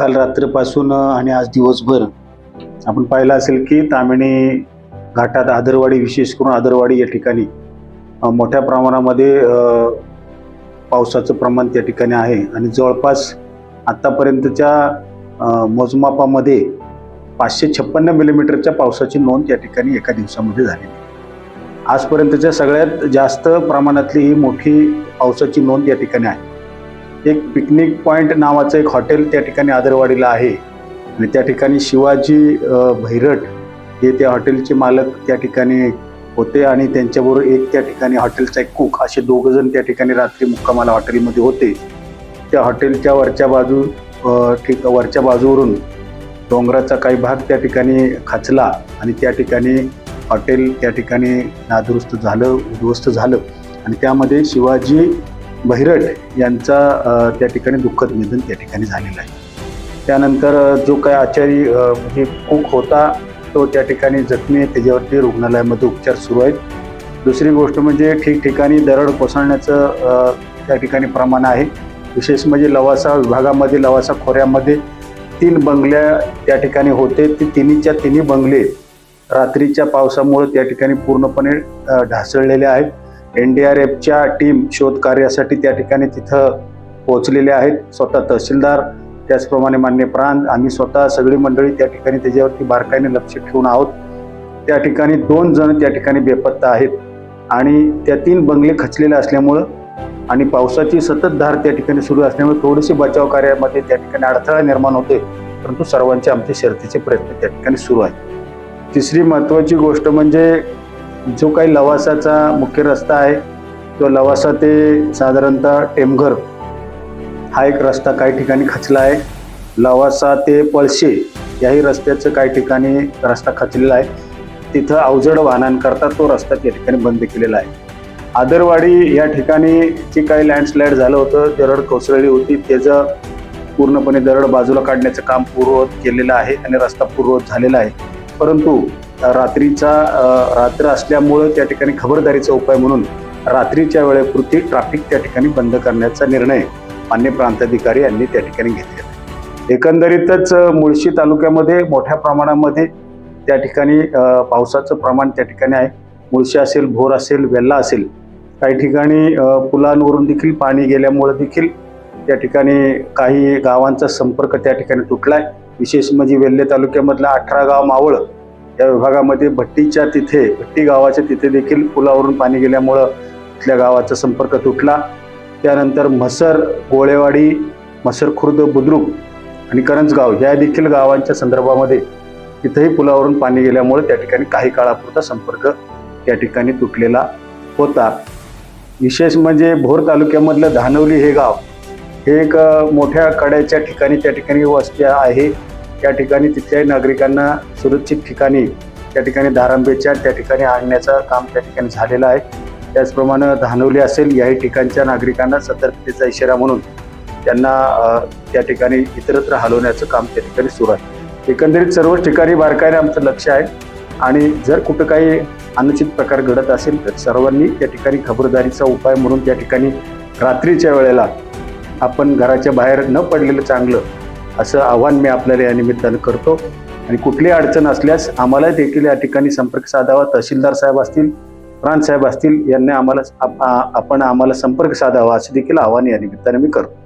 काल रात्रीपासून आणि आज दिवसभर आपण पाहिलं असेल की तामिणी घाटात आदरवाडी विशेष करून आदरवाडी या ठिकाणी मोठ्या प्रमाणामध्ये पावसाचं प्रमाण त्या ठिकाणी आहे. आणि जवळपास आत्तापर्यंतच्या मोजमापामध्ये पाचशे छप्पन्न मिलीमीटरच्या पावसाची नोंद त्या ठिकाणी एका दिवसामध्ये झाली आजपर्यंतच्या सगळ्यात जास्त प्रमाणातली ही मोठी पावसाची नोंद या ठिकाणी आहे. एक पिकनिक पॉईंट नावाचं एक हॉटेल त्या ठिकाणी आदरवाडीला आहे. आणि त्या ठिकाणी शिवाजी भैरट हे त्या हॉटेलचे मालक त्या ठिकाणी होते आणि त्यांच्याबरोबर एक त्या ठिकाणी हॉटेलचा एक कुक असे दोघं जण त्या ठिकाणी रात्री मुक्कामाला हॉटेलमध्ये होते. त्या हॉटेलच्या वरच्या बाजू ठीक वरच्या बाजूवरून डोंगराचा काही भाग त्या ठिकाणी खाचला आणि त्या ठिकाणी हॉटेल त्या ठिकाणी नादुरुस्त झालं उद्ध्वस्त झालं. आणि त्यामध्ये शिवाजी बहिरट यांचा त्या ठिकाणी दुःखद निधन त्या ठिकाणी झालेलं आहे. त्यानंतर जो काय आचारी म्हणजे कुक होता तो त्या ठिकाणी जखमी आहे त्याच्यावरती रुग्णालयामध्ये उपचार सुरू आहेत. दुसरी गोष्ट म्हणजे ठिकठिकाणी दरड कोसळण्याचं त्या ठिकाणी प्रमाण आहे. विशेष म्हणजे लवासा विभागामध्ये लवासा खोऱ्यामध्ये तीन बंगल्या त्या ठिकाणी होते. ते तिन्हीच्या तिन्ही बंगले रात्रीच्या पावसामुळे त्या ठिकाणी पूर्णपणे ढासळलेले आहेत. एन डी आर एफच्या टीम शोध कार्यासाठी त्या ठिकाणी तिथं पोहोचलेल्या आहेत. स्वतः तहसीलदार त्याचप्रमाणे मान्य प्रांत आम्ही स्वतः सगळी मंडळी त्या ठिकाणी त्याच्यावरती बारकाईने लक्ष ठेवून आहोत. त्या ठिकाणी दोन जण त्या ठिकाणी बेपत्ता आहेत आणि त्या तीन बंगले खचलेले असल्यामुळं आणि पावसाची सतत धार त्या ठिकाणी सुरू असल्यामुळे थोडीशी बचाव कार्यामध्ये त्या ठिकाणी अडथळा निर्माण होते परंतु सर्वांचे आमचे शर्थीचे प्रयत्न त्या ठिकाणी सुरू आहेत. तिसरी महत्त्वाची गोष्ट म्हणजे जो काही लवासाचा मुख्य रस्ता आहे तो लवासा ते साधारणतः टेमघर हा एक रस्ता काही ठिकाणी खचला आहे. लवासा ते पळशे याही रस्त्याचं काही ठिकाणी रस्ता खचलेला आहे. तिथं अवजड वाहनांकरता तो रस्ता त्या ठिकाणी बंद केलेला आहे. आदरवाडी या ठिकाणी जे काही लँडस्लाईड झालं होतं दरड कोसळली होती. त्याचं पूर्णपणे दरड बाजूला काढण्याचं काम पूर्ववत केलेलं आहे आणि रस्ता पूर्ववत झालेला आहे. परंतु रात्रीचा रात्र असल्यामुळं त्या ठिकाणी खबरदारीचा उपाय म्हणून रात्रीच्या वेळेपुरती ट्रॅफिक त्या ठिकाणी बंद करण्याचा निर्णय मान्य प्रांताधिकारी यांनी त्या ठिकाणी घेतलेला आहे. एकंदरीतच मुळशी तालुक्यामध्ये मोठ्या प्रमाणामध्ये त्या ठिकाणी पावसाचं प्रमाण त्या ठिकाणी आहे. मुळशी असेल भोर असेल वेल्ला असेल काही ठिकाणी पुलांवरून देखील पाणी गेल्यामुळं देखील त्या ठिकाणी काही गावांचा संपर्क त्या ठिकाणी तुटला आहे विशेष म्हणजे वेल्हे तालुक्यामधला अठरा गाव मावळ त्या विभागामध्ये भट्टीच्या तिथे भट्टी गावाच्या तिथे देखील पुलावरून पाणी गेल्यामुळं तिथल्या गावाचा संपर्क तुटला. त्यानंतर म्हसर गोळेवाडी म्हसर खुर्द बुद्रुक आणि करंजगाव ह्या देखील गावांच्या संदर्भामध्ये तिथेही पुलावरून पाणी गेल्यामुळे त्या ठिकाणी काही काळापुरता संपर्क त्या ठिकाणी तुटलेला होता. विशेष म्हणजे भोर तालुक्यामधलं धानवली हे गाव हे एक मोठ्या कड्याच्या ठिकाणी त्या ठिकाणी वस्ती आहे. त्या ठिकाणी तिथल्याही नागरिकांना सुरक्षित ठिकाणी त्या ठिकाणी धारांबेच्या त्या ठिकाणी आणण्याचं काम त्या ठिकाणी झालेलं आहे. त्याचप्रमाणे धानवली असेल याही ठिकाणच्या नागरिकांना सतर्कतेचा इशारा म्हणून त्यांना त्या ठिकाणी इतरत्र हलवण्याचं काम त्या ठिकाणी सुरू आहे. एकंदरीत सर्व ठिकाणी बारकाईने आमचं लक्ष आहे आणि जर कुठं काही अनुचित प्रकार घडत असेल तर सर्वांनी त्या ठिकाणी खबरदारीचा उपाय म्हणून त्या ठिकाणी रात्रीच्या वेळेला आपण घराच्या बाहेर न पडलेलं चांगलं असं आव्हान मी आपल्याला या निमित्तानं करतो. आणि कुठलीही अडचण असल्यास आम्हाला देखील या ठिकाणी संपर्क साधावा. तहसीलदार साहेब असतील प्रांत साहेब असतील यांनी आम्हाला आपण आम्हाला संपर्क साधावा असं देखील आव्हान या निमित्ताने मी करतो.